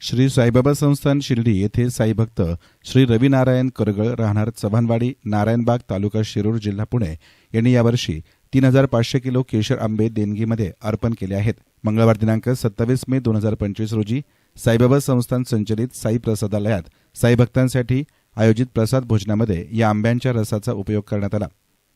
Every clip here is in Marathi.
श्री साईबाबा संस्थान शिर्डी येथे साईभक्त श्री रविनारायण करगळ राहणार चव्हाणवाडी नारायणबाग तालुका शिरूर जिल्हा पुणे यांनी यावर्षी तीन हजार पाचशे किलो केशर आंबे देणगीमध्ये अर्पण केले आहेत. मंगळवार दिनांक सत्तावीस मे दोन हजार पंचवीस रोजी साईबाबा संस्थान संचलित साई प्रसादालयात साईभक्तांसाठी आयोजित प्रसाद भोजनामध्ये या आंब्यांच्या रसाचा उपयोग करण्यात आला.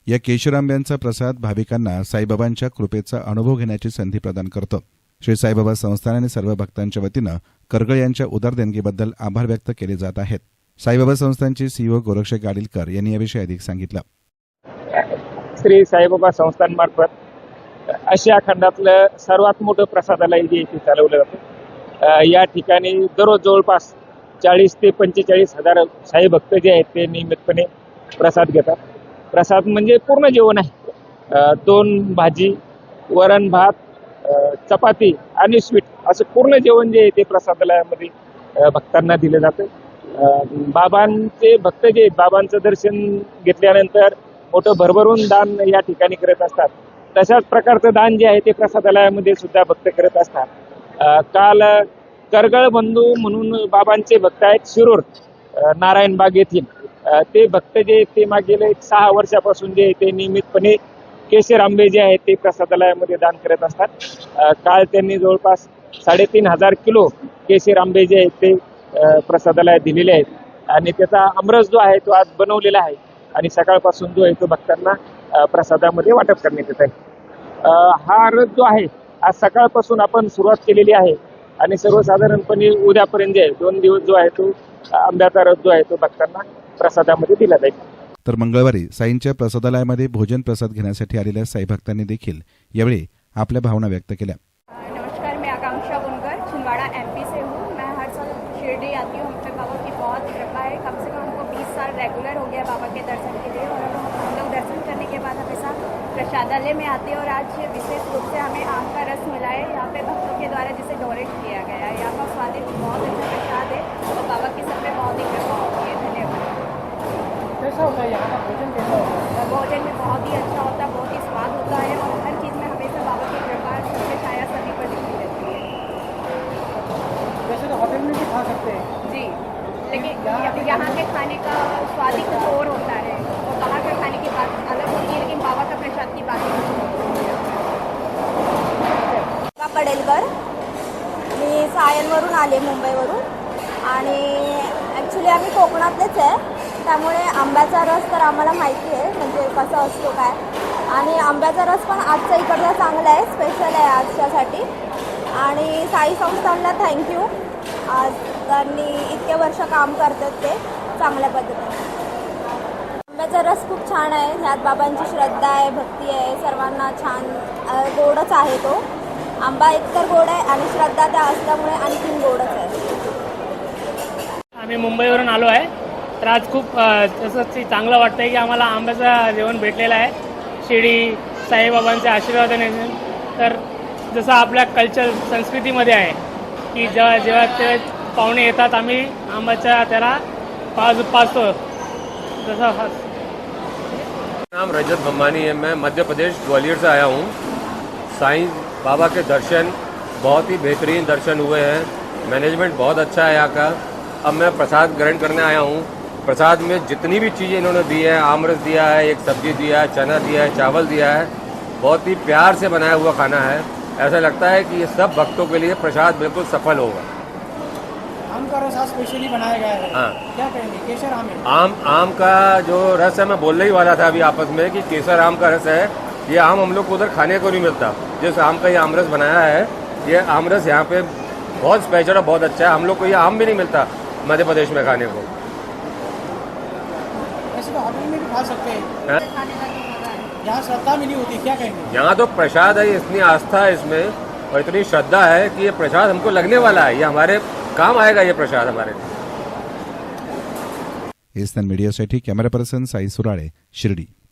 या केशर आंब्यांचा प्रसाद भाविकांना साईबाबांच्या कृपेचा अनुभव घेण्याची संधी प्रदान करतो. श्री साईबाबा संस्थान आणि सर्व भक्तांच्या वतीनं करगळ यांच्या उदार देणगीबद्दल आभार व्यक्त केले जात आहेत. साईबाबा संस्थानचे सीईओ गोरक्ष गाडीलकर यांनी याविषयी अधिक सांगितलं. श्री साईबाबा संस्थांमार्फत आशिया खंडातलं सर्वात मोठं प्रसादालय जे इथे चालवलं जातं या ठिकाणी दररोज जवळपास चाळीस ते पंचेचाळीस हजार साई भक्त जे आहेत ते नियमितपणे प्रसाद घेतात. प्रसाद म्हणजे पूर्ण जेवण आहे. दोन भाजी वरण भात चपाती आणि स्वीट असं पूर्ण जेवण जे आहे ते प्रसादालयामध्ये भक्तांना दिलं जातं. बाबांचे भक्त जे बाबांचं दर्शन घेतल्यानंतर मोठं भरभरून दान या ठिकाणी करत असतात. तशाच प्रकारचं दान जे आहे ते प्रसादालयामध्ये सुद्धा भक्त करत असतात. काल करगळ बंधू म्हणून बाबांचे भक्त आहेत शिरूर नारायण नारायणबाग येथील ते भक्त जे ते मागील एक सहा वर्षापासून जे आहे ते नियमितपणे केशर आंबे जे आहेत ते प्रसादालयामध्ये दान करत असतात. काल त्यांनी जवळपास साडेतीन हजार किलो केशर आंबे जे आहेत ते प्रसादालयात दिलेले आहेत. आणि त्याचा आमरस जो आहे तो आज बनवलेला आहे. आणि सकाळपासून जो आहे तो भक्तांना प्रसादामध्ये वाटप करण्यात येत आहे. हा रथ जो आहे आज सकाळपासून आपण सुरुवात केलेली आहे. आणि सर्वसाधारणपणे उद्यापर्यंत जे आहे दोन दिवस जो आहे तो आंब्याचा रथ जो आहे तो भक्तांना प्रसादामध्ये दिला जाईल. तर मंगळवारी साईंच्या प्रसादालयामध्ये भोजन प्रसाद घेण्यासाठी आलेल्या साईभक्तांनी देखील यावेळी आपल्या भावना व्यक्त केल्या. नमस्कार मैं आकांक्षा बुनकर छिंदवाड़ा एमपी से हूँ. मैं हर साल शिरडी आती हूँ हम बाबा की बहुत कृपा है। कम से कम हमको 20 साल रेगुलर हो गया बाबा के दर्शन के लिए और हम लोग दर्शन करने के बाद हमेशा प्रसादालय में आते हैं और आज विशेष रूप से हमें आम का रस मिला है। यहाँ पे भक्तों के द्वारा जिसे डोनेट किया गया है। यहाँ का स्वादिष्ट बहुत अच्छा प्रसाद है और बाबा की सब में बहुत ही कृपा कैसा होता है यहाँ का भोजन कैसा होता है भोजन में बहुत ही अच्छा होता है बहुत ही स्वाद होता है और हर चीज़ में हमेशा बाबा की कृपा सबसे छाया सभी पर दिखती रहती है वैसे तो होटल में भी खा सकते हैं जी लेकिन यहाँ के खाने का स्वाद ही कुछ और होता है और बाहर का खाने की बात अलग होती है लेकिन बाबा का प्रसाद की बात ही कुछ होती पडेलकर मी सायनवरून आले मुंबईवरून. आणि ॲक्च्युली आम्ही कोकणातलेच आहे. त्यामुळे आंब्याचा रस तर आम्हाला माहिती आहे म्हणजे कसा असतो काय. आणि आंब्याचा रस पण आजचा इकडचा चांगला आहे स्पेशल आहे आजच्यासाठी. आणि साई संस्थानला थँक्यू आज त्यांनी इतके वर्ष काम करतात ते चांगल्या पद्धतीने. आंब्याचा रस खूप छान आहे ह्यात बाबांची श्रद्धा आहे भक्ती आहे सर्वांना छान गोडच आहे तो. आंबा एकतर गोड आहे आणि श्रद्धा त्या असल्यामुळे आणखीन गोडच आहे. आम्ही मुंबईवरून आलो आहे. तर आज खूप तसं चांगलं वाटतंय की आम्हाला आंब्याचं जेवण भेटलेलं आहे. शिर्डी साईबाबांच्या आशीर्वादाने तर जसं आपल्या कल्चर संस्कृतीमध्ये आहे, की जेव्हा जेव्हा ते पाहुणे येतात, आम्ही आंब्याच्या त्याला पाज पाजतो जसं नाम रजत भम्मानी है मैं मध्य प्रदेश ग्वालियर से आया हूँ। साईं बाबा के दर्शन बहुत ही बेहतरीन दर्शन हुए हैं। मैनेजमेंट बहुत अच्छा है यहाँ का। अब मैं प्रसाद ग्रहण करने आया हूँ। प्रसाद में जितनी भी चीज़ें इन्होंने दी है आमरस दिया है एक सब्ज़ी दिया है चना दिया है चावल दिया है बहुत ही प्यार से बनाया हुआ खाना है। ऐसा लगता है कि ये सब भक्तों के लिए प्रसाद बिल्कुल सफल होगा। आम का रस स्पेशली बनाया गया है। हाँ। क्या कहेंगे? केसर आम आम आम का जो रस है मैं बोलने ही वाला था अभी आपस में कि केसर आम का रस है। ये आम हम लोग को उधर खाने को नहीं मिलता। जिस आम का ये आमरस बनाया है ये आमरस यहाँ पे बहुत स्पेशल और बहुत अच्छा है। हम लोग को ये आम भी नहीं मिलता मध्य प्रदेश में खाने को। तो होटल में भी खा सकते। हैं? हाँ? यहाँ श्रद्धा मिली होती क्या कहेंगे? यहाँ तो प्रसाद है इतनी आस्था है इसमें और इतनी श्रद्धा है कि ये प्रसाद हमको लगने वाला है। ये हमारे काम आएगा ये प्रसाद हमारे लिए। मीडिया मीडियासाठी कॅमेरा पर्सन साई सुराळे शिर्डी।